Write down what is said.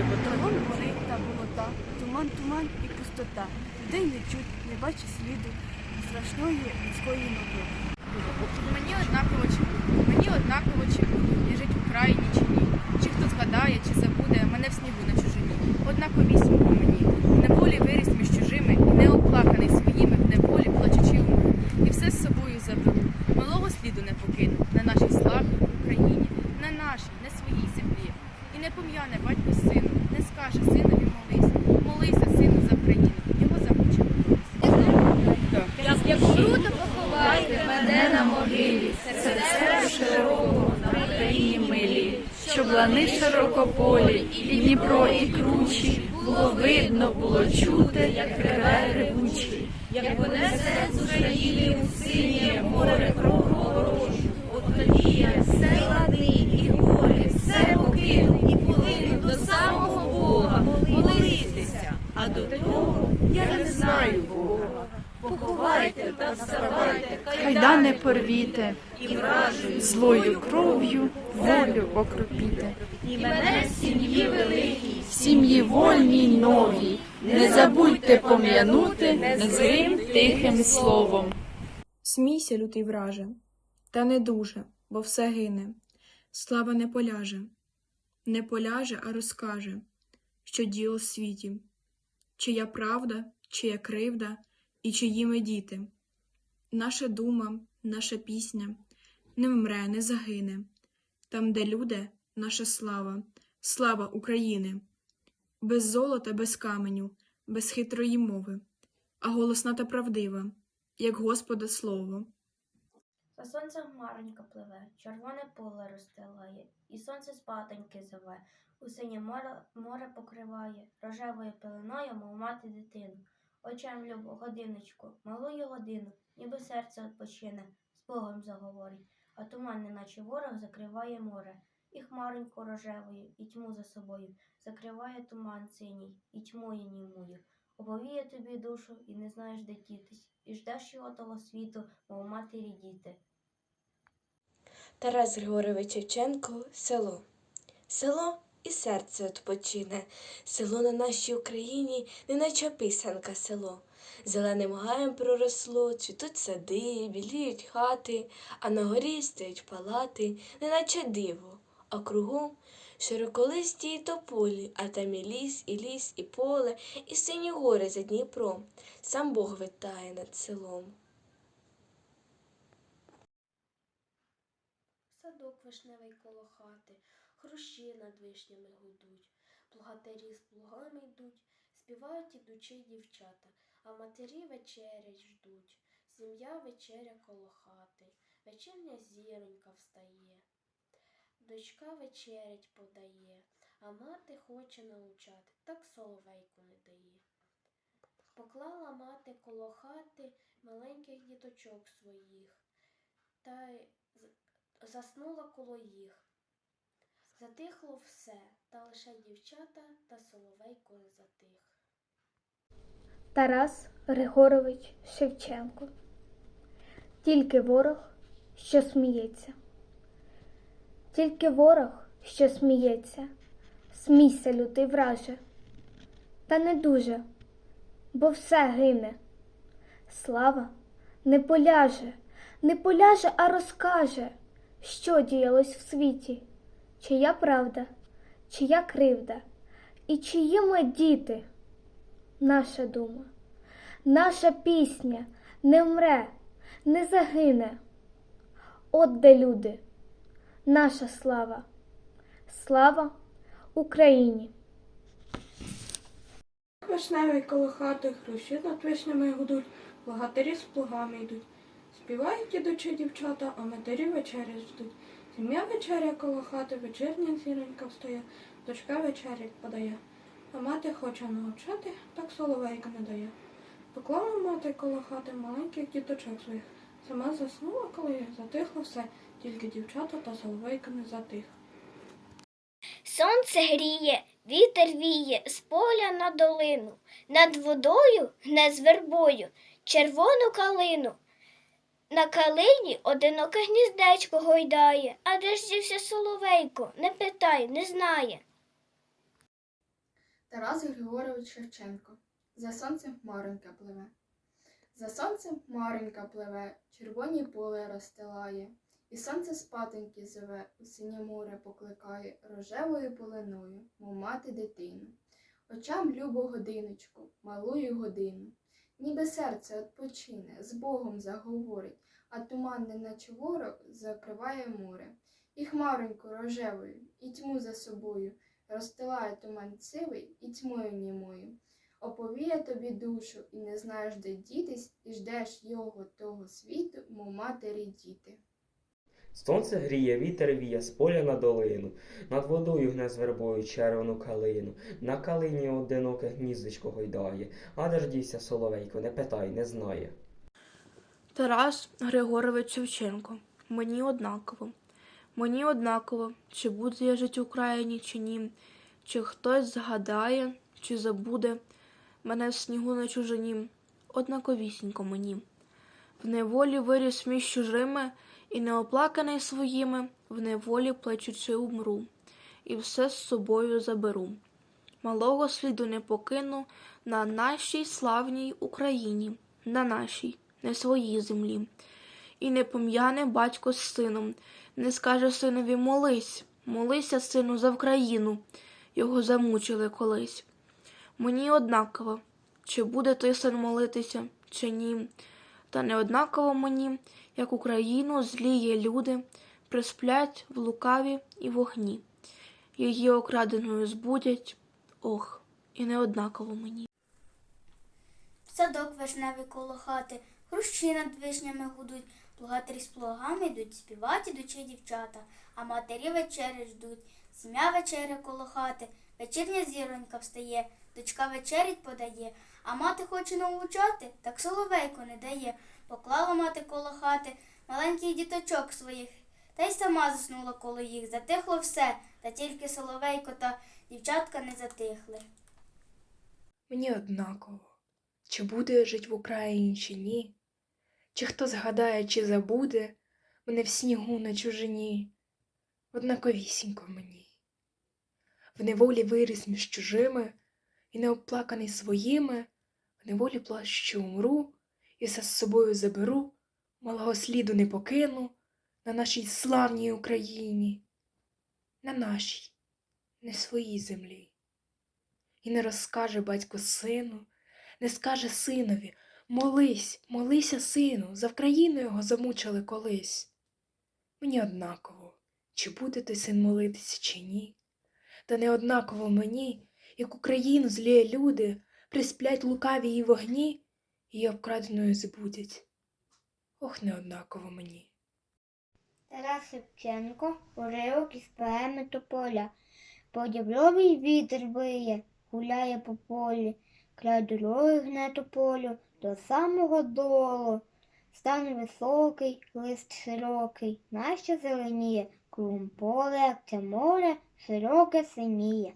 Кругом гори та болота, туман, туман і пустота. Людей не чуть, не бачу сліду страшної людської ноги. Мені однаково чи мені однаково чи я жить в Україні чи ні. Чи хто згадає, чи забуде мене в снігу на чужині. Однаковісінько мені. Лани широкополі, і Дніпро, і кручі, було видно, було чути, як реве ревучі, як понесе з України у синє море кров ворожу. От тоді я все лани і гори, все покину і полину до самого Бога молитися, а до того я не знаю Бога. Поховайте та вставайте, Кайдани порвіте, і злою кров'ю волю окропіте. і мене сім'ї великій, В сім'ї вольній новій, не забудьте пом'янути незрим тихим словом. Смійся, лютий враже, та не дуже, бо все гине. Слава не поляже, не поляже, а розкаже, що діло в світі, чия правда, чия кривда і чиї ми діти. Наша дума, наша пісня не вмре, не загине. Там, де люди, наша слава, слава України. Без золота, без каменю, без хитрої мови, а голосна та правдива, як Господа слово. За сонцем хмаронька пливе, червоне поле розстилає, і сонце спатоньки зове, у синє море, море покриває, рожевою пеленою, мов мати дитину. Очем любу годиночку, малую годину, ніби серце відпочине, з Богом заговорить, а туман, неначе ворог, закриває море, і хмароньку рожевою, і тьму за собою, закриває туман синій, і тьмою німую. Оповіє тобі душу, і не знаєш, де дітись, і ждеш його того світу, мов матері діти. Тарас Григорович Шевченко село. Село і серце відпочине. Село на нашій Україні, неначе писанка село. Зеленим гаєм проросло, цвітуть сади, біліють хати, а на горі стоять палати, неначе диво, а кругом широколисті й тополі, а там і ліс, і ліс, і поле, і сині гори за Дніпром. Сам Бог витає над селом. Садок вишневий коло хати, хрущі над вишнями гудуть, плугатарі з плугами йдуть, співають ідучі дівчата, а матері вечерять ждуть. Сім'я вечеря коло хати, вечірня зіронька встає. Дочка вечерять подає, а мати хоче научати, так соловейку не дає. Поклала мати коло хати маленьких діточок своїх, та заснула коло їх. Затихло все, та лише дівчата та соловейко не затих. Тарас Григорович Шевченко. Тільки ворог, що сміється. Тільки ворог, що сміється, смійся, лютий враже. Та не дуже, бо все гине. Слава не поляже, не поляже, а розкаже, що діялось в світі, чия правда, чия кривда, і чиї ми діти наша дума, наша пісня не вмре, не загине. От де люди, наша слава, слава Україні! Вишневий коло хати, хрущі над вишнями гудуть, богатирі з плугами йдуть. Співають ідучі дівчата, а матері вечерять ждуть. Сім'я вечеря коло хати, вечірня зіронька встає, дочка вечерять подає. А мати хоче навчати, так соловейка не дає. Поклала мати коло хати маленьких діточок своїх. Сама заснула, коли затихло все, тільки дівчата та соловейка не затих. Сонце гріє, вітер віє з поля на долину, над водою гне з вербою червону калину. На калині одиноке гніздечко гойдає, а де ж дівся соловейко, не питай, не знає. Тарас Григорович Шевченко. За сонцем хмаренька пливе. За сонцем хмаренька пливе, червоні поле розстилає, і сонце спатоньки зове, у синє море покликає рожевою полиною, мов мати дитину. Очам любу годиночку, малую годину, ніби серце odpoчине, з Богом заговорить, а туман, неначе ворог, закриває море. І хмареньку рожевою, і тьму за собою, розстилає туман сивий і тьмою німою. Оповіє тобі душу, і не знаєш, де дітись, і ждеш його того світу, мов матері діти. Сонце гріє, вітер віє з поля на долину, над водою гне з вербою червону калину, на калині одиноке гніздечко гойдає, а дівся соловейко, не питай, не знає. Тарас Григорович Шевченко. Мені однаково. Мені однаково, чи буду я жити в Україні, чи ні, чи хтось згадає, чи забуде мене в снігу на чужині. Однаковісінько мені. В неволі виріс між чужими, і неоплаканий своїми, в неволі плачучи умру, і все з собою заберу. Малого сліду не покину на нашій славній Україні, на нашій, не своїй землі. І не пом'яне батько з сином, не скаже синові молись, молися, сину, за Вкраїну. Його замучили колись. Мені однаково, чи буде той син молитися, чи ні. Та не однаково мені, як Україну зліє люди, присплять в лукаві і вогні. Її окраденою збудять, ох, і не однаково мені. Садок вишневий коло хати, хрущі над вишнями гудуть, плугатарі з плугами йдуть, співать ідучі дівчата, а матері вечері ждуть. Сім'я вечеря коло хати, вечірня зіронька встає, дочка вечерять подає, а мати хоче навчати, так соловейко не дає. Поклала мати коло хати маленьких діточок своїх, та й сама заснула коло їх. Затихло все, та тільки соловейко та дівчатка не затихли. Мені однаково, чи буду я жить в Україні, чи ні, чи хто згадає, чи забуде мене в снігу на чужині, однаковісінько мені. В неволі виріс між чужими, і неоплаканий своїми, в неволі плащу умру, і все з собою заберу, малого сліду не покину на нашій славній Україні, на нашій, не своїй землі. І не розкаже батько сину, не скаже синові Молись, молися, сину, за Вкраїну його замучили колись. Мені однаково, чи буде той син молитися, чи ні. Та не однаково мені, як Україну зліє люди, присплять лукаві її вогні, її обкраденою збудять. Ох, не однаково мені. Тарас Шевченко, уривок із поеми Тополя. По дібровій вітер виє, гуляє по полі, край дороги гне тополю до самого долу. Стан високий, лист широкий, нащо зеленіє, кругом поле, те море, широке синіє.